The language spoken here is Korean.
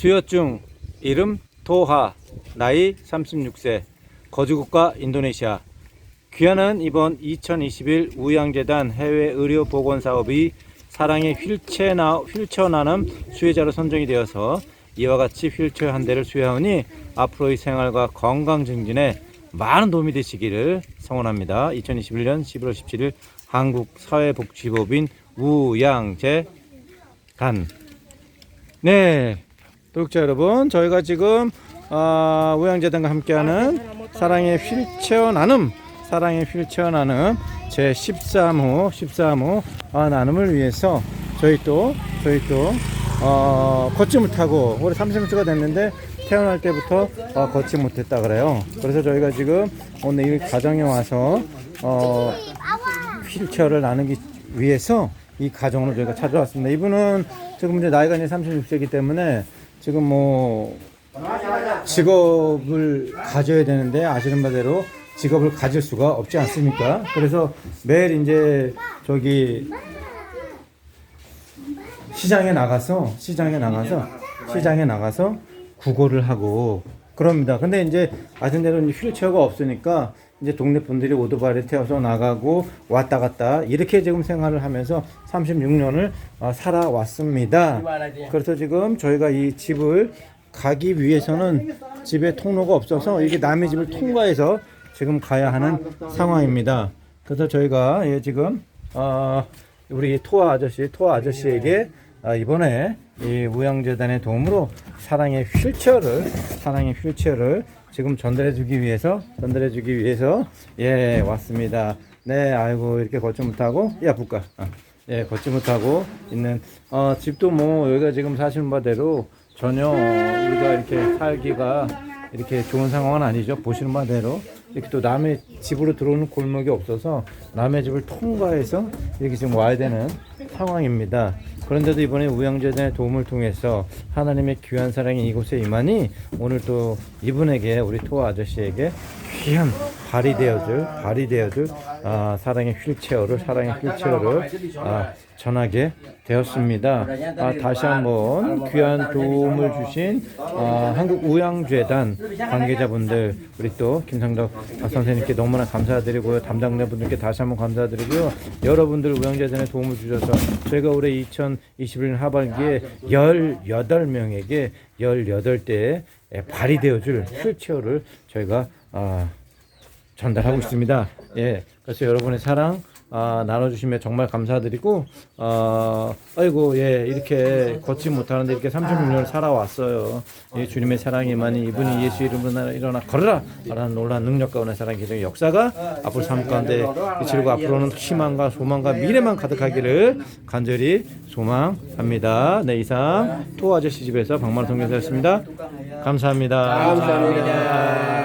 수요증 이름 도하 나이 36세 거주국가 인도네시아. 귀하는 이번 2021 우양재단 해외 의료 보건 사업이 사랑의 휠체어 나, 휠체어 나눔 수혜자로 선정이 되어서 이와 같이 휠체어 한 대를 수여하오니 앞으로의 생활과 건강 증진에 많은 도움이 되시기를 성원합니다. 2021년 11월 17일 한국사회복지법인 우양재단. 네, 독자 여러분, 저희가 지금 어, 우양재단과 함께하는 사랑의 휠체어 나눔, 사랑의 휠체어 나눔 제 13호, 13호 아, 나눔을 위해서 저희 또 저희 또 어, 걷지 못하고 올해 30주가 됐는데 태어날 때부터 어, 걷지 못했다 그래요. 그래서 저희가 지금 오늘 이 가정에 와서 어, 휠체어를 나누기 위해서 이 가정으로 저희가 찾아왔습니다. 이분은 지금 이제 나이가 이제 36세이기 때문에 지금 뭐 직업을 가져야 되는데 아시는 바대로 직업을 가질 수가 없지 않습니까? 그래서 매일 이제 저기 시장에 나가서 시장에 나가서 시장에 나가서 구걸을 하고 그럽니다. 근데 이제 아시는 대로 이제 휠체어가 없으니까 이제 동네 분들이 오토바이를 태워서 나가고 왔다 갔다 이렇게 지금 생활을 하면서 36년을 어, 살아왔습니다. 그래서 지금 저희가 이 집을 가기 위해서는 집에 통로가 없어서 이게 남의 집을 통과해서 지금 가야 하는 상황입니다. 그래서 저희가 예, 지금 어, 우리 토아 아저씨, 토아 아저씨에게 아, 이번에 이 우양재단의 도움으로 사랑의 휠체어를 사랑의 휠체어를 지금 전달해주기 위해서 전달해주기 위해서 예 왔습니다. 네, 아이고 이렇게 걷지 못하고 야 볼까? 어, 예, 걷지 못하고 있는 어, 집도 뭐 여기가 지금 사시는 바대로 전혀 우리가 이렇게 살기가 이렇게 좋은 상황은 아니죠. 보시는 바대로 이렇게 또 남의 집으로 들어오는 골목이 없어서 남의 집을 통과해서 이렇게 지금 와야 되는 상황입니다. 그런데도 이번에 우양재단의 도움을 통해서 하나님의 귀한 사랑이 이곳에 임하니 오늘 또 이분에게 우리 토아 아저씨에게 귀한 발이 되어줄 발이 되어줄 아, 사랑의 휠체어를 사랑의 휠체어를 아, 전하게 되었습니다. 아, 다시 한번 귀한 도움을 주신 아, 한국 우양재단 관계자분들 우리 또 김상덕 선생님께 너무나 감사드리고요. 담당자분들께 다시 한번 감사드리고요. 여러분들 우양재단에 도움을 주셔서 저희가 올해 2021년 하반기에 18명에게 18대의 발이 되어줄 휠체어를 저희가 아, 전달하고 있습니다. 예, 그래서 여러분의 사랑 아, 나눠주시면 정말 감사드리고, 어, 아이고, 예, 이렇게 걷지 못하는데 이렇게 36년을 살아왔어요. 예, 주님의 사랑이 많이 이분이 예수 이름으로 나- 일어나 걸어라! 라는 놀라운 능력 가운데 사랑 기적의 역사가 앞으로 삶 가운데 그치고 앞으로는 희망과 소망과 미래만 가득하기를 간절히 소망합니다. 네, 이상 토 아저씨 집에서 박만호 통역사였습니다. 감사합니다. 감사합니다.